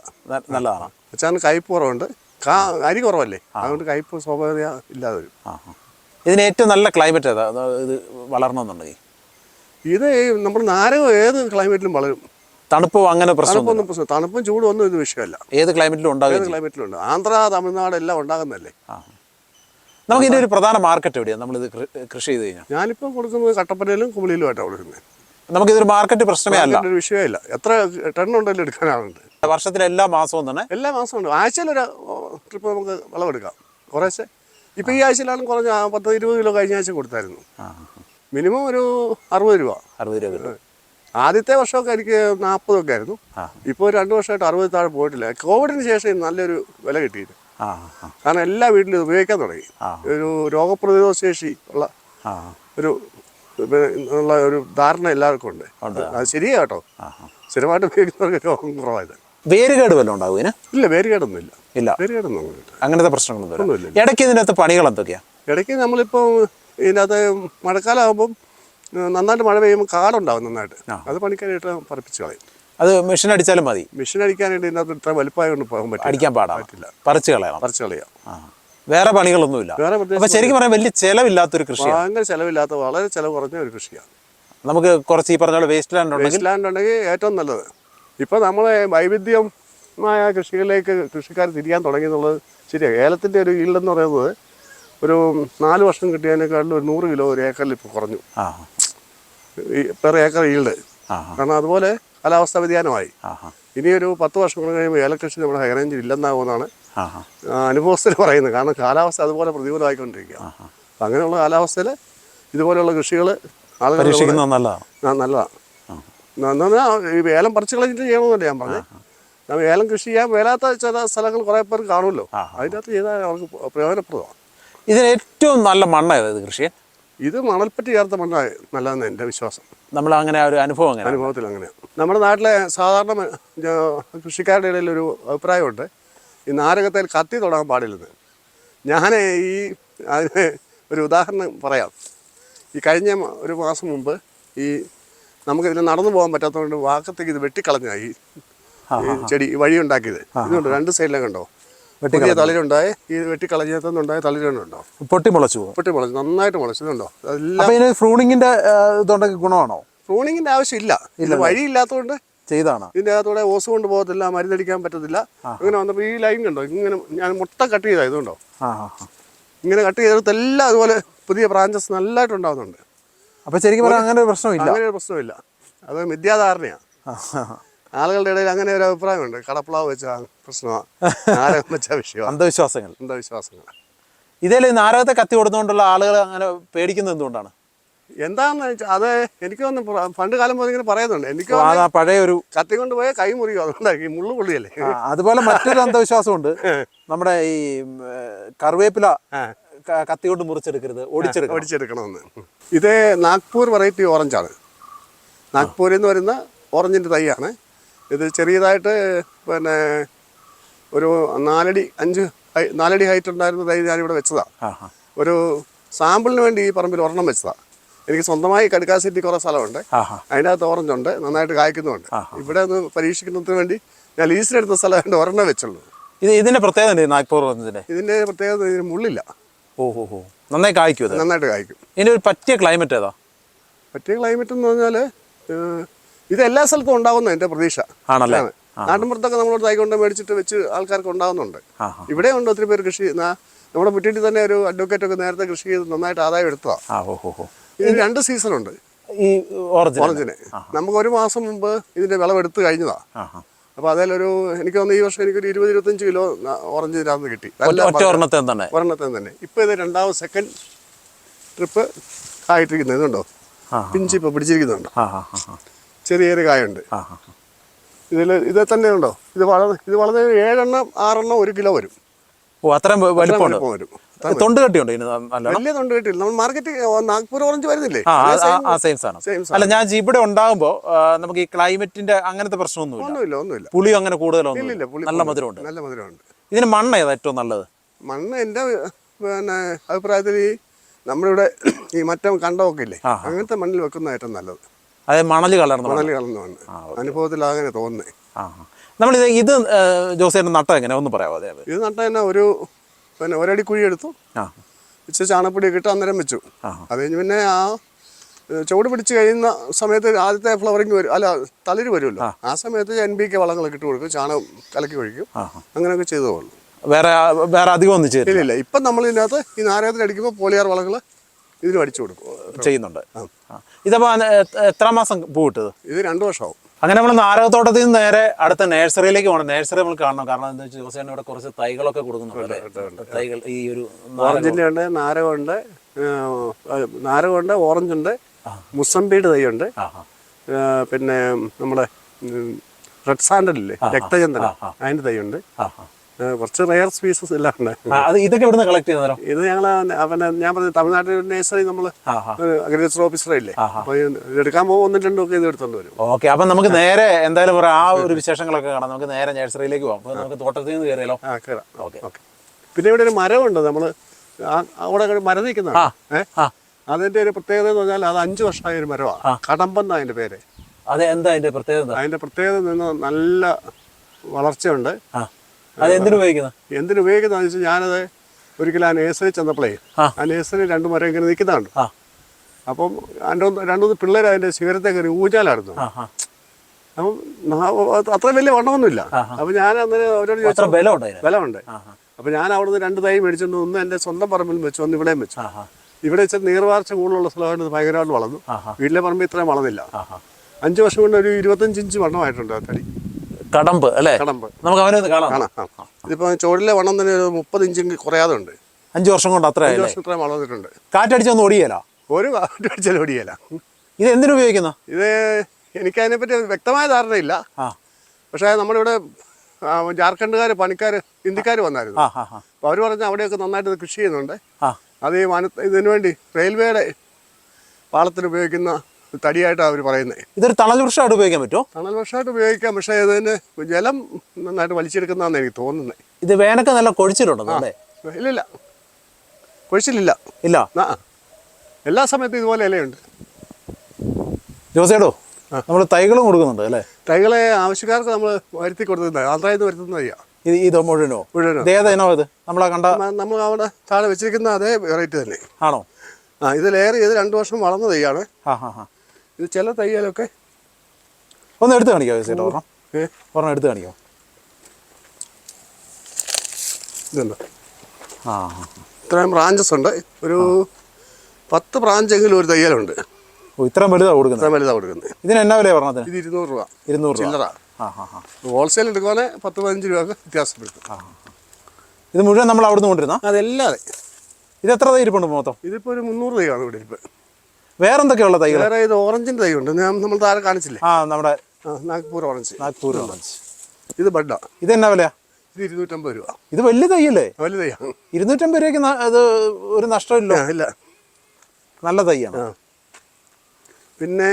നല്ലതാണോ? അച്ചാറിന് കയ്പ് കുറവുണ്ട്. കാ അരി കുറവല്ലേ? അതുകൊണ്ട് കയ്പ് സ്വാഭാവിക ഇല്ലാതെ വരും. ഇതിന് ഏറ്റവും നല്ല ക്ലൈമറ്റ് ഏതാ? ഇത് വളരണമെന്നുണ്ടെങ്കിൽ ഇത് നമ്മൾ നാരകം ഏത് ക്ലൈമറ്റിലും വളരും. തണുപ്പും അങ്ങനെ പ്രശ്നം പ്രശ്നം തണുപ്പും ചൂടും ഒന്നും ഇത് വിഷയമല്ല. ഏത് ക്ലൈമറ്റിലും ഏത് ക്ലൈമറ്റിലും ഉണ്ട്. ആന്ധ്ര തമിഴ്നാട് എല്ലാം ഉണ്ടാകുന്നല്ലേ നമുക്ക് ഇതിന്റെ ഒരു പ്രധാന മാർക്കറ്റ് എവിടെയാണ് നമ്മളിത് ഇത് കൃഷി ചെയ്ത് കഴിഞ്ഞാൽ ഞാനിപ്പോൾ കൊടുക്കുന്നത് കട്ടപ്പനയിലും കുമളിയിലുമായിട്ടാണ് കൊടുക്കുന്നത്. നമുക്കിതൊരു മാർക്കറ്റ് പ്രശ്നമേ അല്ല. ഒരു വിഷയമില്ല എത്ര ടൺ ഉണ്ടല്ലോ എടുക്കാനാളുണ്ട് വർഷത്തിലെ എല്ലാ മാസവും തന്നെ എല്ലാ മാസവും ഉണ്ട്. ആഴ്ചയിൽ ഒരു ട്രിപ്പ് നമുക്ക് വിളവെടുക്കാം. കുറേശ്ശെ. ഇപ്പൊ ഈ ആഴ്ചയിലാണ് കുറഞ്ഞ പത്ത് ഇരുപത് കിലോ കഴിഞ്ഞ ആഴ്ച കൊടുത്തായിരുന്നു. മിനിമം ഒരു അറുപത് രൂപ. അറുപത് രൂപ കിട്ടും ആദ്യത്തെ വർഷമൊക്കെ എനിക്ക് നാൽപ്പതൊക്കെ ആയിരുന്നു. ഇപ്പോൾ രണ്ട് വർഷമായിട്ട് അറുപത് താഴെ പോയിട്ടില്ല. കോവിഡിന് ശേഷം നല്ലൊരു വില ആ കാരണം എല്ലാ വീട്ടിലും ഉപയോഗിക്കാൻ തുടങ്ങി. ഒരു രോഗപ്രതിരോധ ശേഷി ഉള്ള ഒരു പിന്നെ ഉള്ള ഒരു ധാരണ എല്ലാവർക്കും ഉണ്ട്. അത് ശരിയാ കേട്ടോ. സ്ഥിരമായിട്ട് ഉപയോഗിക്കുന്നവർക്ക് രോഗം കുറവായത്. വേരുകേട് വല്ലതും ഉണ്ടാവും ഇതിന്? ഇല്ല വേരുകേടൊന്നും ഇല്ല. ഇല്ല വേരുകേടൊന്നും അങ്ങനത്തെ പ്രശ്നങ്ങളൊന്നും ഇല്ല ഇടയ്ക്ക് ഇതിനകത്ത് പണികൾ എന്തൊക്കെയാ? ഇടയ്ക്ക് നമ്മളിപ്പോ ഇതിനകത്ത് മഴക്കാലമാകുമ്പം ഏഹ്, നന്നായിട്ട് മഴ പെയ്യുമ്പോൾ കാടുണ്ടാവും നന്നായിട്ട്. അത് പണിക്കാനായിട്ട് പറപ്പിച്ച് കളയും. അത് മെഷീൻ അടിച്ചാലും മതി. മെഷീൻ അടിക്കാനായിട്ട് ഇതിനകത്ത് ഇത്ര വലുപ്പമായി കൊണ്ട് പോകാൻ പറ്റും അടിക്കാൻ പാടാ പറ്റില്ല. പറിച്ച് കളയാം പറിച്ച് കളയാം. വേറെ പണികളൊന്നുമില്ല. വേറെ അപ്പൊ ശരിക്കും പറയാൻ വലിയ ചെലവില്ലാത്തൊരു കൃഷിയാണ്. ഭയങ്കര ചെലവില്ലാത്ത വളരെ ചെലവ് കുറഞ്ഞ ഒരു കൃഷിയാണ്. നമുക്ക് കുറച്ച് ഈ പറഞ്ഞ വേസ്റ്റ് ലാൻഡ് വേസ്റ്റ് ലാൻഡ് ഉണ്ടെങ്കിൽ ഏറ്റവും നല്ലത്. ഇപ്പൊ നമ്മളെ വൈവിധ്യമായ കൃഷികളിലേക്ക് കൃഷിക്കാർ തിരിയാൻ തുടങ്ങി എന്നുള്ളത് ശരിയാണ് ഏലത്തിന്റെ ഒരു ഈൽഡെന്ന് പറയുന്നത് ഒരു നാല് വർഷം കിട്ടിയതിനേക്കാളും ഒരു നൂറ് കിലോ ഒരു ഏക്കറിൽ ഇപ്പോൾ കുറഞ്ഞു. പെർ ഏക്കർ ഈൽഡ് കാരണം അതുപോലെ കാലാവസ്ഥാ വ്യതിയാനമായി. ഇനിയൊരു ഇനി ഒരു പത്ത് വർഷം കൂടെ കഴിയുമ്പോൾ ഏലക്കൃഷി നമ്മുടെ ഹൈറേഞ്ചിൽ ഇല്ലെന്നാകുമെന്നാണ് അനുഭവസ്ഥർ പറയുന്നത് കാരണം കാലാവസ്ഥ അതുപോലെ പ്രതികൂലമായിക്കൊണ്ടിരിക്കുക. അപ്പം അങ്ങനെയുള്ള കാലാവസ്ഥയിൽ ഇതുപോലെയുള്ള കൃഷികൾ ആളുകൾ നല്ലതാണ്. നല്ലതാണ് എന്ന് പറഞ്ഞാൽ ഈ വേലം പറിച്ചു കളഞ്ഞിട്ട് ചെയ്യണമെന്നല്ല ഞാൻ പറഞ്ഞത് ഏലം കൃഷി ചെയ്യാൻ മേലാത്ത ചില സ്ഥലങ്ങൾ കുറേ പേർ കാണുമല്ലോ. അതിനകത്ത് ചെയ്താൽ അവർക്ക് പ്രയോജനപ്രദമാണ്. ഇതിന് ഏറ്റവും നല്ല മണ്ണായത് ഇത് കൃഷി ഇത് മണൽപ്പറ്റി ചേർത്ത മണ്ണായ നല്ലതെന്ന് എന്റെ വിശ്വാസം. നമ്മൾ അങ്ങനെ ഒരു അനുഭവം അങ്ങനെ. അനുഭവത്തിൽ അങ്ങനെയാണ് നമ്മുടെ നാട്ടിലെ സാധാരണ കൃഷിക്കാരുടെ ഇടയിൽ ഒരു അഭിപ്രായമുണ്ട്. ഈ നാരകത്തിൽ കത്തി തൊടാൻ പാടില്ലെന്ന് ഞാൻ ഈ അതിന് ഒരു ഉദാഹരണം പറയാം. ഈ കഴിഞ്ഞ ഒരു മാസം മുമ്പ് ഈ നമുക്കിതിൽ നടന്നു പോകാൻ പറ്റാത്തതുകൊണ്ട് വാക്കത്തേക്ക് ഇത് വെട്ടിക്കളഞ്ഞ ഈ ഈ ചെടി വഴി ഉണ്ടാക്കിയത് ഇതുണ്ട് രണ്ട് സൈഡിലും കണ്ടോ? പുതിയ തളിരുണ്ടായ ഈ വെട്ടിക്കളഞ്ഞതുണ്ടായ തളിരുണ്ടോ? പൊട്ടി മുളച്ചു പൊട്ടി മുളച്ചു നന്നായിട്ട് മുളച്ചു. ഇതുണ്ടോ? അതെല്ലാം ഫ്രൂണിങ്ങിന്റെ ഇതുണ്ടെങ്കിൽ ഗുണമാണോ? ഫ്രൂണിങ്ങിന്റെ ആവശ്യമില്ല. ഇത് വഴിയില്ലാത്തതുകൊണ്ട് ചെയ്താണ്. ഇതിന്റെ അകത്തൂടെ ഓസ് കൊണ്ട് പോകത്തില്ല മരുന്നടിക്കാൻ പറ്റത്തില്ല. അങ്ങനെ വന്നപ്പോൾ ഈ ലൈൻ കണ്ടോ? ഇങ്ങനെ ഞാൻ മൊത്തം കട്ട് ചെയ്താ ഇതുണ്ടോ. ഇങ്ങനെ കട്ട് ചെയ്തെടുത്തെല്ലാം അതുപോലെ പുതിയ ബ്രാഞ്ചസ് നല്ലതായിട്ട് ഉണ്ടാവുന്നുണ്ട്. അപ്പൊ ശരിക്കും പറഞ്ഞാൽ അങ്ങനെ ഒരു പ്രശ്നമില്ല. അങ്ങനെ ഒരു പ്രശ്നമില്ല. അത് മിഥ്യാധാരണയാണ്. ആളുകളുടെ ഇടയിൽ അങ്ങനെ ഒരു അഭിപ്രായമുണ്ട്. കടപ്പുളാവ് വെച്ചാ പ്രശ്നമാണ് വെച്ച വിഷയം അന്ധവിശ്വാസങ്ങൾ. അന്ധവിശ്വാസങ്ങൾ. ഇതേൽ ഈ നാരകത്തെ കത്തി കൊടുത്തുകൊണ്ടുള്ള ആളുകൾ അങ്ങനെ പേടിക്കുന്നത് എന്തുകൊണ്ടാണ്? എന്താണെന്ന് വെച്ചാൽ അത് എനിക്ക് തോന്നുന്നു പണ്ട് കാലം മുതൽ ഇങ്ങനെ പറയുന്നുണ്ട്. എനിക്ക് പഴയ ഒരു കത്തി കൊണ്ട് പോയാൽ കൈ മുറിയോ അതുകൊണ്ടായിരിക്കും മുള്ളു പൊള്ളിയല്ലേ? അതുപോലെ മറ്റൊരു അന്ധവിശ്വാസമുണ്ട്. നമ്മുടെ ഈ കറിവേപ്പില കത്തി കൊണ്ട് മുറിച്ചെടുക്കരുത് ഓടിച്ചെടുക്കണം ഓടിച്ചെടുക്കണമെന്ന് ഇത് നാഗ്പൂർ വെറൈറ്റി ഓറഞ്ചാണ്. നാഗ്പൂരിൽ നിന്ന് വരുന്ന ഓറഞ്ചിന്റെ തൈയാണ്. ഇത് ചെറിയതായിട്ട് പിന്നെ ഒരു നാലടി അഞ്ച് നാലടി ഹൈറ്റ് ഉണ്ടായിരുന്ന തൈ ഞാനിവിടെ വെച്ചതാണ് ഒരു സാമ്പിളിന് വേണ്ടി ഈ പറമ്പിൽ ഒരെണ്ണം വെച്ചതാണ് എനിക്ക് സ്വന്തമായി കടുക്കാ സിറ്റി കുറേ സ്ഥലമുണ്ട്. അതിനകത്ത് ഓറഞ്ച് ഉണ്ട് നന്നായിട്ട് കായ്ക്കുന്നുണ്ട്. ഇവിടെ ഒന്ന് പരീക്ഷിക്കുന്നതിന് വേണ്ടി ഞാൻ ലീസിനെടുത്ത സ്ഥലമായിട്ട് ഒരെണ്ണം വെച്ചുള്ളൂ. ഇത് ഇതിന്റെ പ്രത്യേകത നാഗ്പൂർ ഓറഞ്ചിന്റെ ഇതിന്റെ പ്രത്യേകത ഇതിന് മുള്ളില്ല. ഓ ഹോ നന്നായി കായ്ക്കും നന്നായിട്ട് കായ്ക്കും. ഇതിന്റെ ഒരു പറ്റിയ ക്ലൈമറ്റ് ഏതാ? പറ്റിയ ക്ലൈമറ്റ് എന്ന് പറഞ്ഞാൽ ഇത് എല്ലാ സ്ഥലത്തും ഉണ്ടാവുന്ന എന്റെ പ്രതീക്ഷ. ആണല്ലേ? ആണ്. നാട്ടിൻപുറത്തൊക്കെ നമ്മളോട് തൈ കൊണ്ട് മേടിച്ചിട്ട് വെച്ച് ആൾക്കാർക്ക് ഉണ്ടാകുന്നുണ്ട് ഇവിടെ ഉണ്ട് ഒത്തിരി പേര് കൃഷി നമ്മുടെ മുറ്റീട്ടിൽ തന്നെ ഒരു അഡ്വക്കേറ്റ് ഒക്കെ നേരത്തെ കൃഷി ചെയ്ത് നന്നായിട്ട് ആദായം എടുത്തതാണ് ഇതിന് രണ്ട് സീസൺ ഉണ്ട് ഈ ഓറഞ്ച് ഓറഞ്ചിന് നമുക്ക് ഒരു മാസം മുമ്പ് ഇതിന്റെ വിളവെടുത്ത് കഴിഞ്ഞതാ. അപ്പൊ അതിലൊരു എനിക്ക് തോന്നുന്നു ഈ വർഷം എനിക്കൊരു ഇരുപത് ഇരുപത്തഞ്ച് കിലോ ഓറഞ്ച് ഇതിനകത്ത് കിട്ടി. ഒരെണ്ണത്തെ തന്നെ. ഒരെണ്ണത്തെ തന്നെ. ഇപ്പോൾ ഇത് രണ്ടാമത് സെക്കൻഡ് ട്രിപ്പ് ആയിട്ടിരിക്കുന്നത് ഇതുണ്ടോ? പിഞ്ചി ഇപ്പോൾ പിടിച്ചിരിക്കുന്നുണ്ടോ. ചെറിയൊരു ചെറിയ ചെറിയ കായുണ്ട് ഇതിൽ ഇത് തന്നെ ഉണ്ടോ? ഇത് വളരെ ഇത് വളരെ ഏഴെണ്ണം ആറെണ്ണം ഒരു കിലോ വരും. ഓ അത്രയും വലിപ്പം വരും. തൊണ്ട് കെട്ടിയുണ്ട് വലിയ തൊണ്ട് നമ്മൾ മാർക്കറ്റ് നാഗ്പൂർ ഓറഞ്ച് വരുന്നില്ലേ? ആ സെയിം സാധനം. അല്ല ഞാൻ ഇവിടെ ഉണ്ടാകുമ്പോൾ നമുക്ക് ഈ ക്ലൈമറ്റിന്റെ അങ്ങനത്തെ പ്രശ്നമൊന്നുമില്ല. ഒന്നുമില്ല അങ്ങനെ കൂടുതലൊന്നും നല്ല മധുരമുണ്ട്. നല്ല മധുരമുണ്ട്. ഇതിന് മണ്ണ ഏതാ ഏറ്റവും നല്ലത്? മണ്ണ് എന്റെ പിന്നെ അഭിപ്രായത്തിൽ ഈ നമ്മളിവിടെ ഈ മറ്റേ കണ്ടമൊക്കെ ഇല്ലേ അങ്ങനത്തെ മണ്ണിൽ വെക്കുന്ന ഏറ്റവും നല്ലത്. അതായത് മണൽ കലർന്ന മണൽ കളന്ന മണ്ണ്. അനുഭവത്തിൽ അങ്ങനെ തോന്നുന്നേ. ആ നമ്മൾ നമ്മളിത് ഇത് ജോസേന്റെ നട്ട എങ്ങനെ ഒന്ന് പറയാമോ അതെ ഇത് നട്ട തന്നെ ഒരു പിന്നെ ഒരടി കുഴി എടുത്തു. ഇച്ചിരി ചാണകപ്പൊടിയൊക്കെ ഇട്ട് അന്നേരം വെച്ചു. അത് കഴിഞ്ഞ് പിന്നെ ആ ചുവട് പിടിച്ച് കഴിയുന്ന സമയത്ത് ആദ്യത്തെ ഫ്ലവറിങ് വരും. അല്ല തളിര് വരുമല്ലോ. ആ. സമയത്ത് എൻ ബി കെ വളങ്ങളൊക്കെ ഇട്ട് കൊടുക്കും. ചാണകം കലക്കി ഒഴിക്കും. അങ്ങനെയൊക്കെ ചെയ്തു പോകുന്നു വേറെ വേറെ അധികം ഒന്നും ചെയ്തില്ല ഇല്ല ഇപ്പം നമ്മൾ ഇതിനകത്ത് ഈ നാരകത്തിൽ അടിക്കുമ്പോൾ പോളിയാർ വളങ്ങൾ ഇതിനും അടിച്ചു കൊടുക്കും. ചെയ്യുന്നുണ്ട്. ഇതപ്പോൾ ഇതപ്പോ എത്ര മാസം പൂ കിട്ടത് ഇത് രണ്ട് വർഷമാവും. അങ്ങനെ നമ്മൾ നാരകത്തോട്ടത്തിൽ നിന്ന് നേരെ അടുത്ത നഴ്സറിയിലേക്ക് പോകണം. നഴ്സറി നമ്മൾ കാണണം. കാരണം എന്താ വെച്ചാൽ ജോസേന ഇവിടെ കുറച്ച് തൈകളൊക്കെ കൊടുക്കുന്നുണ്ട് തൈകൾ ഈ ഒരു ഓറഞ്ചിന്റെ ഓറഞ്ചിന്റെ ഉണ്ട് നാരകമുണ്ട് നാരകമുണ്ട് ഓറഞ്ചുണ്ട് മുസമ്പിയുടെ തൈയുണ്ട്. ആ ആ. പിന്നെ നമ്മുടെ റെഡ് സാൻഡൽ ഇല്ലേ രക്തചന്ദ്രൻ അതിന്റെ തൈയുണ്ട്. കുറച്ച് റെയർ സ്പീസസ് എല്ലാം ഉണ്ട് അത് ഇതൊക്കെ ഇവിടുന്ന് കളക്ട് ചെയ്യുന്നതോ ഇത് ഞങ്ങൾ അവനെ ഞാൻ പറഞ്ഞു തമിഴ്നാട്ടിൽ നേഴ്സറി നമ്മൾ ആ ആ. അഗ്രികൾച്ചർ ഓഫീസർ ഇല്ലേ? അപ്പൊ എടുക്കാൻ പോകുമ്പോൾ ഒന്നും രണ്ടും ഒക്കെ ഇത് എടുത്തോണ്ട് വരും. ഓക്കെ അപ്പൊ നമുക്ക് നേരെ എന്തായാലും പറയാം ആ ഒരു വിശേഷങ്ങളൊക്കെ കാണാം. നമുക്ക് നേരെ നേഴ്സറിയിലേക്ക് പോകാം നമുക്ക് തോട്ടത്തിൽ നിന്ന് കയറിയാലോ ആ കയറാം ഓക്കെ. ഓക്കെ. പിന്നെ ഇവിടെ ഒരു മരമുണ്ട് നമ്മൾ അവിടെ ഒരു മരം നിൽക്കുന്നതാണ് അതിന്റെ ഒരു പ്രത്യേകത എന്ന് പറഞ്ഞാൽ അത് അഞ്ചു വർഷമായ ഒരു മരമാണ് കടമ്പെന്ന അതിന്റെ പേര്. അതെ എന്താ അതിന്റെ പ്രത്യേകത? അതിന്റെ പ്രത്യേകത നിന്ന് നല്ല വളർച്ചയുണ്ട്. എന്തിനു ഉപയോഗിക്കുന്നത് എന്തിനു ഉപയോഗിക്കുന്നതെന്ന് വെച്ചാൽ ഞാനത് ഒരിക്കലും ആ നേഴ്സറി ചെന്നപ്പോഴേ ആ. നേഴ്സറി രണ്ട് മരം ഇങ്ങനെ നിൽക്കുന്നുണ്ട് അപ്പം രണ്ട് രണ്ടുമൂന്ന് പിള്ളേർ അതിന്റെ ശിഖരത്തെ കയറി ആ അപ്പം അത്ര വലിയ വണ്ണമൊന്നുമില്ല. അപ്പം ഞാൻ അന്നേരം അവരോട് ചോദിച്ചു ബലമുണ്ട്. അപ്പൊ ഞാൻ അവിടുന്ന് രണ്ട് തൈ മേടിച്ചിട്ട് ഒന്ന് എന്റെ സ്വന്തം പറമ്പിൽ വെച്ചു ഒന്ന് ഇവിടെയും വെച്ചു. ഇവിടെ വെച്ചാൽ നീർവാർച്ച കൂടുതലുള്ള സ്ഥലമായിട്ട് ഭയങ്കരമായിട്ട് വളർന്നു. വീട്ടിലെ പറമ്പിൽ ഇത്രയും വളർന്നില്ല. അഞ്ച് വർഷം കൊണ്ട് ഒരു ഇരുപത്തഞ്ച് ഇഞ്ച് വണ്ണമായിട്ടുണ്ട് ആ തടി. കടമ്പ് അല്ലേ? കടമ്പ്. നമുക്ക് അവനെ ഒന്ന് കാണാം. ഇതിപ്പോ ചുവടിലെ വണ്ണം തന്നെ ഒരു മുപ്പത് ഇഞ്ച് കുറയാതെ ഉണ്ട് അഞ്ചു വർഷം കൊണ്ട് അത്ര അഞ്ച് വർഷം ഇത്രയും വളർന്നിട്ടുണ്ട്. കാറ്റടിച്ചൊന്നും ഓടിയല്ല ഒരു ചെലവടിയല്ല ഇത് എന്തിനു ഉപയോഗിക്കുന്ന? ഇത് എനിക്ക് എനിക്കതിനെപ്പറ്റി വ്യക്തമായ ധാരണയില്ല. പക്ഷേ നമ്മളിവിടെ ജാർഖണ്ഡുകാർ പണിക്കാർ ഹിന്ദിക്കാർ വന്നായിരുന്നു. അപ്പോൾ അവർ പറഞ്ഞ അവിടെയൊക്കെ നന്നായിട്ട് കൃഷി ചെയ്യുന്നുണ്ട്. അത് ഈ വന ഇതിനു വേണ്ടി റെയിൽവേയുടെ പാളത്തിന് ഉപയോഗിക്കുന്ന തടിയായിട്ടാണ് അവർ പറയുന്നത് ഇതൊരു തണൽ വൃക്ഷമായിട്ട് ഉപയോഗിക്കാൻ പറ്റുമോ? തണൽ വൃക്ഷമായിട്ട് ഉപയോഗിക്കാം. പക്ഷേ ഇതിന് ജലം നന്നായിട്ട് വലിച്ചെടുക്കുന്നതാണ് എനിക്ക് തോന്നുന്നത് ഇത് വേനൊക്കെ നല്ല കൊഴിച്ചിട്ടുണ്ടോ അല്ലേ? ഇല്ലില്ല. കൊഴിച്ചിലില്ല. ഇല്ല. എല്ലാ സമയത്തും ഇതുപോലെ ഇലയുണ്ട്. ജോസേടോ നമ്മൾ തൈകളും കൊടുക്കുന്നുണ്ട് അല്ലേ? തൈകളെ ആവശ്യക്കാർക്ക് നമ്മൾ വരുത്തി കൊടുക്കുന്നത് ആന്ധ്രയിൽ നിന്ന് വരുത്തുന്ന തയ്യാ ഇത് ഇത് മുഴുവനോ? മുഴുവനോ. ഇത് ഏതേനോ ഇത് നമ്മളെ കണ്ട നമ്മൾ അവിടെ താഴെ വെച്ചിരിക്കുന്ന അതേ വെറൈറ്റി തന്നെ. ആണോ? ആ ഇത് ലെയർ ചെയ്ത് രണ്ട് വർഷം വളർന്ന തൈയാണ് ആ ആ ആ ഇത് ചില തയ്യലൊക്കെ ഒന്ന് എടുത്ത് കാണിക്കാമോ ചേട്ടാ ഒരെണ്ണം. ഒരെണ്ണം എടുത്ത് കാണിക്കാമോ ഇതുണ്ട്? ആ. ആ ഇത്രയും ബ്രാഞ്ചസ് ഉണ്ട്. ഒരു പത്ത് ബ്രാഞ്ചെങ്കിലും ഒരു തയ്യലുണ്ട്. ഓ ഇത്രയും വലുതാണ് കൊടുക്കുന്നത്? ഇത്രയും വലുതാണ് കൊടുക്കുന്നത്. ഇതിന് എന്നാ വിലയാണ് പറഞ്ഞത്? ഇത് ഇരുന്നൂറ് രൂപ. ഇരുന്നൂറ് രൂപ. ചില്ലറ. ആ ആ ആ. ഹോൾസെയിൽ എടുക്കുവാണെങ്കിൽ പത്ത് പതിനഞ്ച് രൂപ വ്യത്യാസപ്പെടുത്തും. ഇത് മുഴുവൻ നമ്മൾ അവിടുന്ന് കൊണ്ടിരുന്ന അതല്ലാതെ ഇത് എത്ര തൈ ഇരിപ്പുണ്ട് മൊത്തം? ഇതിപ്പോൾ ഒരു മുന്നൂറ് തൈയാണ് ഇവിടെ ഇപ്പം വേറെന്തൊക്കെയുള്ള തൈകൾ വേറെ ഇത് ഓറഞ്ചിന്റെ തൈ ഉണ്ട് ഞാൻ നമ്മൾ താഴെ കാണിച്ചില്ലേ? ആ നമ്മുടെ നാഗ്പൂർ ഓറഞ്ച്. നാഗ്പൂർ ഓറഞ്ച്. ഇത് ബഡ്ഡ. ഇത് എന്നാ വില? ഇത് ഇരുന്നൂറ്റമ്പത് രൂപ. ഇത് വലിയ തൈയല്ലേ? വലിയ തൈയാണ് ഇരുന്നൂറ്റമ്പത് രൂപയ്ക്ക് അത് ഒരു നഷ്ടമില്ല. ഇല്ല. നല്ല തൈയാണ്. പിന്നെ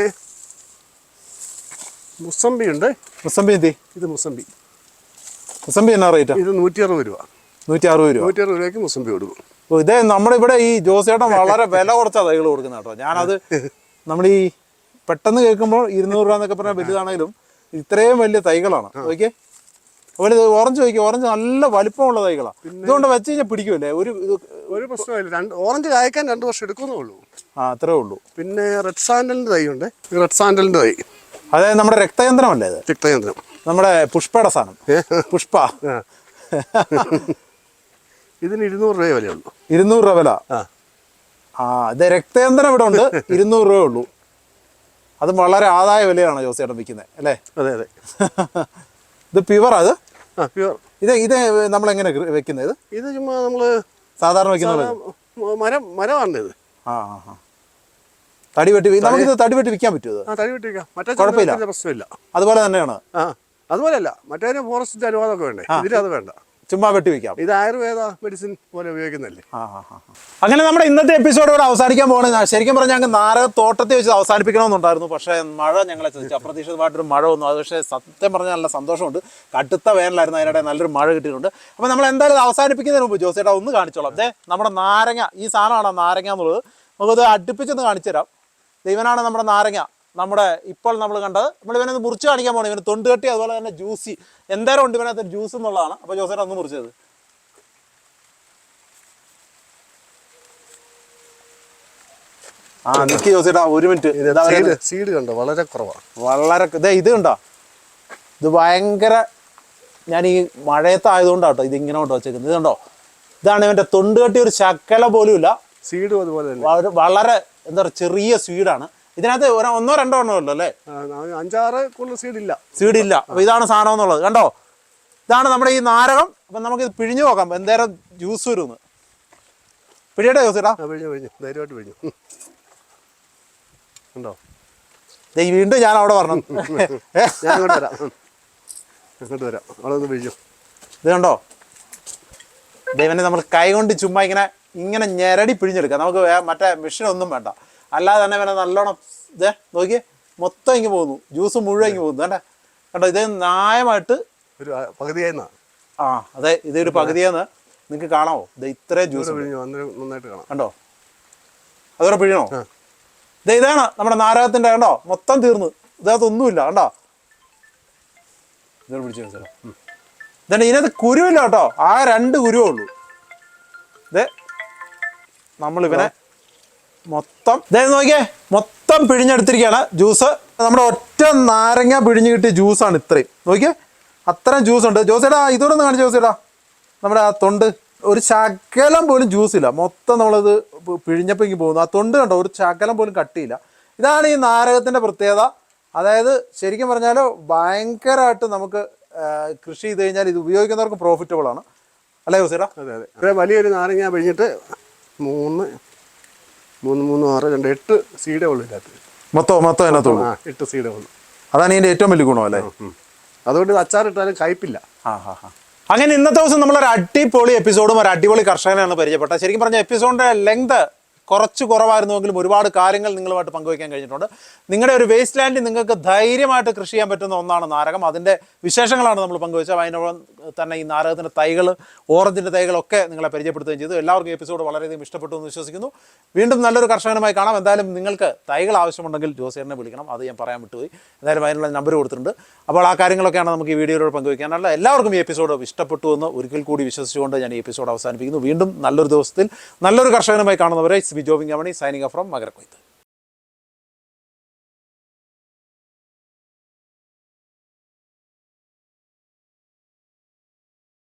മുസമ്പി ഉണ്ട്. മുസമ്പി എന്തി? ഇത് മുസമ്പി. മുസമ്പി എന്നാ റേറ്റ്? ഇത് നൂറ്റി അറുപത് രൂപ. നൂറ്റി അറുപത് രൂപ. നൂറ്റി അറുപത് രൂപയ്ക്ക് മുസമ്പി കൊടുക്കും. ഇതേ നമ്മുടെ ഇവിടെ ഈ ജോസേട്ടൻ വളരെ വില കുറച്ച തൈകൾ കൊടുക്കുന്ന കേട്ടോ. ഞാനത് നമ്മൾ ഈ പെട്ടെന്ന് കേൾക്കുമ്പോൾ ഇരുന്നൂറ് രൂപ എന്നൊക്കെ പറഞ്ഞാൽ വലുതാണെങ്കിലും ഇത്രയും വലിയ തൈകളാണ്. ഓക്കെ അതുപോലെ ഇത് ഓറഞ്ച് നോക്കി ഓറഞ്ച് നല്ല വലിപ്പമുള്ള തൈകളാണ് ഇതുകൊണ്ട് വെച്ച് കഴിഞ്ഞാൽ പിടിക്കുമല്ലേ? ഒരു ഒരു പ്രശ്നമില്ല രണ്ട് ഓറഞ്ച് കായ്ക്കാൻ രണ്ട് വർഷം എടുക്കുന്നേ ഉള്ളൂ. ആ അത്രേ ഉള്ളൂ. പിന്നെ റെഡ് സാൻഡലിന്റെ തൈ ഉണ്ട് റെഡ് സാൻഡലിന്റെ തൈ. അതായത് നമ്മുടെ രക്തയന്ത്രമല്ലേ ഇത്? രക്തയന്ത്രം. നമ്മുടെ പുഷ്പയുടെ സാധനം. പുഷ്പ. ഇതിന് ഇരുന്നൂറ് രൂപയെ വിലയുള്ളൂ. ഇരുന്നൂറ് രൂപ വില? ആ. അത് ഇത് രക്തയന്ത്രം ഇവിടെ ഉണ്ട്. ഇരുന്നൂറ് രൂപ ഉള്ളൂ. അത് വളരെ ആദായ വിലയാണ് ജോസേട്ടൻ വിൽക്കുന്നത് അല്ലേ? അതെ അതെ. ഇത് പ്യുവർ അത് ആ പ്യുവർ ഇത് ഇത് നമ്മൾ എങ്ങനെ വെക്കുന്നത് ഇത്? ഇത് ചുമ്മാ നമ്മൾ സാധാരണ വെക്കുന്ന മരം മരമാണ് ഇത്. ആ ആ ആ. തടി വെട്ടി നമുക്ക് നമുക്കിത് തടി വെട്ടി വിൽക്കാൻ പറ്റുമോ ആ തടി വിട്ടിരിക്കാം മറ്റേ കുഴപ്പമില്ല. പ്രശ്നമില്ല. അതുപോലെ തന്നെയാണ്. ആ അതുപോലെയല്ല. മറ്റേ ഫോറസ്റ്റിന്റെ അനുവാദമൊക്കെ വേണ്ടേ? ഇതിലത് അത് വേണ്ട. ചുമ്മാ വെട്ടി വെക്കാം ഇത് ആയുർവേദ മെഡിസിൻ പോലെ ഉപയോഗിക്കുന്നല്ലേ. അങ്ങനെ നമ്മുടെ ഇന്നത്തെ എപ്പിസോഡ് ഇവിടെ അവസാനിക്കാൻ പോകണ ശരിക്കും പറഞ്ഞാൽ ഞങ്ങൾ നാരക തോട്ടത്തിൽ വെച്ച് അവസാനിപ്പിക്കണമെന്നുണ്ടായിരുന്നു. പക്ഷേ മഴ ഞങ്ങളെ ചോദിച്ചു അപ്രതീക്ഷിതമായിട്ടൊരു മഴ വന്നു. അത് പക്ഷേ സത്യം പറഞ്ഞാൽ നല്ല സന്തോഷമുണ്ട്. കടുത്ത വേനലായിരുന്നു അതിനിടെ നല്ലൊരു മഴ കിട്ടിയിട്ടുണ്ട്. അപ്പോൾ നമ്മൾ എന്തായാലും അവസാനിപ്പിക്കുന്നതിന് മുമ്പ് ജോസേട്ടാ ഒന്ന് കാണിച്ചോളാം. അതെ നമ്മുടെ നാരങ്ങ ഈ സാധനമാണ് നാരങ്ങ എന്നുള്ളത്? നമുക്കത് അടുപ്പിച്ചൊന്ന് കാണിച്ചു തരാം ദൈവനാണ് നമ്മുടെ നാരങ്ങ. നമ്മുടെ ഇപ്പോൾ നമ്മൾ കണ്ടത് നമ്മൾ ഇവനൊന്ന് മുറിച്ച് കാണിക്കാൻ പോകണം. ഇവന് തൊണ്ട് കെട്ടി അതുപോലെ തന്നെ ജ്യൂസി എന്തായാലും ഉണ്ട് ഇവനകത്ത് ജ്യൂസ് എന്നുള്ളതാണ്. അപ്പോൾ ജോസേട്ടൻ ഒന്ന് മുറിച്ചത് ആ നിക്ക് ജോസേട്ടാ ഒരു മിനിറ്റ്. സീഡ്. കണ്ടോ? വളരെ കുറവാണ് വളരെ ഇതേ ഇത് കണ്ടോ? ഇത് ഭയങ്കര ഞാൻ ഈ മഴയത്തായതുകൊണ്ടാട്ടോ ഇത് ഇങ്ങനെ കൊണ്ട് വെച്ചേക്കുന്നത്. ഇത് കണ്ടോ? ഇതാണ് ഇവന്റെ തൊണ്ട് കെട്ടിയ ഒരു ശക്കല പോലും ഇല്ല സീഡ് അതുപോലെ വളരെ- വളരെ എന്താ പറയുക ചെറിയ സ്വീഡാണ് ഇതിനകത്ത് ഒന്നോ രണ്ടോ എണ്ണോ ഉള്ളൂ അല്ലേ? അഞ്ചാറ് കൂടുതൽ സീഡില്ല അപ്പൊ ഇതാണ് സാധനം എന്നുള്ളത്. കണ്ടോ? ഇതാണ് നമ്മുടെ ഈ നാരകം. അപ്പം ഇത് പിഴിഞ്ഞു നോക്കാം. എന്തേരം ജ്യൂസ് വരുമെന്ന് പിഴിയട്ടെ ജ്യൂസ് ഇടാ. പിഴിഞ്ഞു പിഴിഞ്ഞു. ധൈര്യമായിട്ട് പിഴിഞ്ഞു. ഉണ്ടോ വീണ്ടും ഞാൻ അവിടെ പറഞ്ഞു ഏ ഞാൻ അങ്ങോട്ട് വരാം. ഉം. അങ്ങോട്ട് വരാം. അവിടെ ഒന്ന് പിഴിഞ്ഞു. ഇത് കണ്ടോ? ദൈവനെ നമ്മൾ കൈ കൊണ്ട് ചുമ്മാ ഇങ്ങനെ ഇങ്ങനെ ഞെരടി പിഴിഞ്ഞെടുക്കാം. നമുക്ക് മറ്റേ മെഷീൻ ഒന്നും വേണ്ട. അല്ലാതെ തന്നെ പിന്നെ നല്ലോണം ഇതേ നോക്കിയേ മൊത്തം ഇങ്ങ് പോകുന്നു. ജ്യൂസ് മുഴുവൻ ഇങ്ങ് പോകുന്നു. കണ്ടേ? കണ്ടോ? ഇത് ന്യായമായിട്ട് ഒരു പകുതിയായിരുന്നാ ആ അതെ ഇതൊരു പകുതിയാന്ന് നിങ്ങൾക്ക് കാണാമോ ഇത് ഇത്രയും ജ്യൂസ് നന്നായിട്ട് കാണാം. കണ്ടോ? അതോടെ പിഴിയണോ? ഇത് ഇതാണ് നമ്മുടെ നാരകത്തിന്റെ കണ്ടോ? മൊത്തം തീർന്നു. ഇതകത്തൊന്നുമില്ല ഒന്നുമില്ല കണ്ടോ? ഇതോടെ പിടിച്ചു മനസ്സിലാവും ഇതാണ് ഇതിനകത്ത് കുരുവില്ല കേട്ടോ. ആ രണ്ട് കുരുവേ ഉള്ളൂ. ഇത് നമ്മളിവനെ മൊത്തം. ദേ നോക്കിയേ മൊത്തം പിഴിഞ്ഞെടുത്തിരിക്കുകയാണ് ജ്യൂസ്. നമ്മുടെ ഒറ്റ നാരങ്ങ പിഴിഞ്ഞ് കിട്ടിയ ജ്യൂസാണ് ഇത്രയും. നോക്കിയേ അത്രയും ജ്യൂസ് ഉണ്ട് ജോസേടാ ഇതോടെ ഒന്ന് കാണിച്ചു ജോസേടാ. നമ്മുടെ ആ തൊണ്ട് ഒരു ശകലം പോലും ജ്യൂസ് ഇല്ല. മൊത്തം നമ്മളത് പിഴിഞ്ഞപ്പോൾ ഇങ്ങനെ പോകുന്നു. ആ തൊണ്ട് കണ്ടോ ഒരു ശകലം പോലും കട്ടിയില്ല. ഇതാണ് ഈ നാരകത്തിന്റെ പ്രത്യേകത. അതായത് ശരിക്കും പറഞ്ഞാൽ ഭയങ്കരമായിട്ട് നമുക്ക് കൃഷി ചെയ്ത് കഴിഞ്ഞാൽ ഇത് ഉപയോഗിക്കുന്നവർക്ക് പ്രോഫിറ്റബിൾ ആണ്. അല്ലേ ജോസേടാ? അതെ അതെ. വലിയൊരു നാരങ്ങ പിഴിഞ്ഞിട്ട് മൂന്ന് മൂന്ന് മൂന്ന് ആറ് രണ്ട് എട്ട് സീഡേ ഉള്ളൂ ഇതിനകത്ത്. മൊത്തം മൊത്തം അതിനകത്തുള്ളൂ ആ എട്ട് സീഡേ ഉള്ളൂ. അതാണ് ഇതിന്റെ ഏറ്റവും വലിയ ഗുണം അല്ലേ? അതുകൊണ്ട് അച്ചാർ അച്ചാറിട്ടാലും കയ്പില്ല. ആ, ഹാ ഹാ. അങ്ങനെ ഇന്നത്തെ ദിവസം നമ്മളൊരു അടിപൊളി എപ്പിസോഡും ഒരു അടിപൊളി കർഷകനാണ് പരിചയപ്പെട്ടത് ശരിക്കും പറഞ്ഞ എപ്പിസോഡിന്റെ ലെങ്ത് കുറച്ച് കുറവായിരുന്നുവെങ്കിലും ഒരുപാട് കാര്യങ്ങൾ നിങ്ങളുമായിട്ട് പങ്കുവയ്ക്കാൻ കഴിഞ്ഞിട്ടുണ്ട്. നിങ്ങളുടെ ഒരു വേസ്റ്റ് ലാൻഡിൽ നിങ്ങൾക്ക് ധൈര്യമായിട്ട് കൃഷി ചെയ്യാൻ പറ്റുന്ന ഒന്നാണ് നാരകം. അതിന്റെ വിശേഷങ്ങളാണ് നമ്മൾ പങ്കുവച്ചത്. അതിനോടൊപ്പം തന്നെ ഈ നാരകത്തിന്റെ തൈകൾ ഓറഞ്ചിന്റെ തൈകളൊക്കെ നിങ്ങളെ പരിചയപ്പെടുത്തുകയും ചെയ്തു. എല്ലാവർക്കും എപ്പിസോഡ് വളരെയധികം ഇഷ്ടപ്പെട്ടു എന്ന് വിശ്വസിക്കുന്നു. വീണ്ടും നല്ലൊരു കർഷകനുമായി കാണാം. എന്തായാലും നിങ്ങൾക്ക് തൈകൾ ആവശ്യമുണ്ടെങ്കിൽ ജോസേറിനെ വിളിക്കണം. അത് ഞാൻ പറയാൻ വിട്ടുപോയി. എന്തായാലും അതിനുള്ള നമ്പർ കൊടുത്തിട്ടുണ്ട്. അപ്പോൾ ആ കാര്യങ്ങളൊക്കെയാണ് നമുക്ക് ഈ വീഡിയോയിലൂടെ പങ്കുവയ്ക്കാനുള്ള എല്ലാവർക്കും ഈ എപ്പിസോഡ് ഇഷ്ടപ്പെട്ടു എന്ന് ഒരിക്കൽ കൂടി വിശ്വസിച്ചുകൊണ്ട് ഞാൻ ഈ എപ്പിസോഡ് അവസാനിപ്പിക്കുന്നു. വീണ്ടും നല്ലൊരു ദിവസത്തിൽ നല്ലൊരു കർഷകനുമായി കാണുന്നവരെ ബി ജോബിങ് കമ്പനി സൈനിങ് ഫ്രം മകരക്കൊയ്ത്ത്.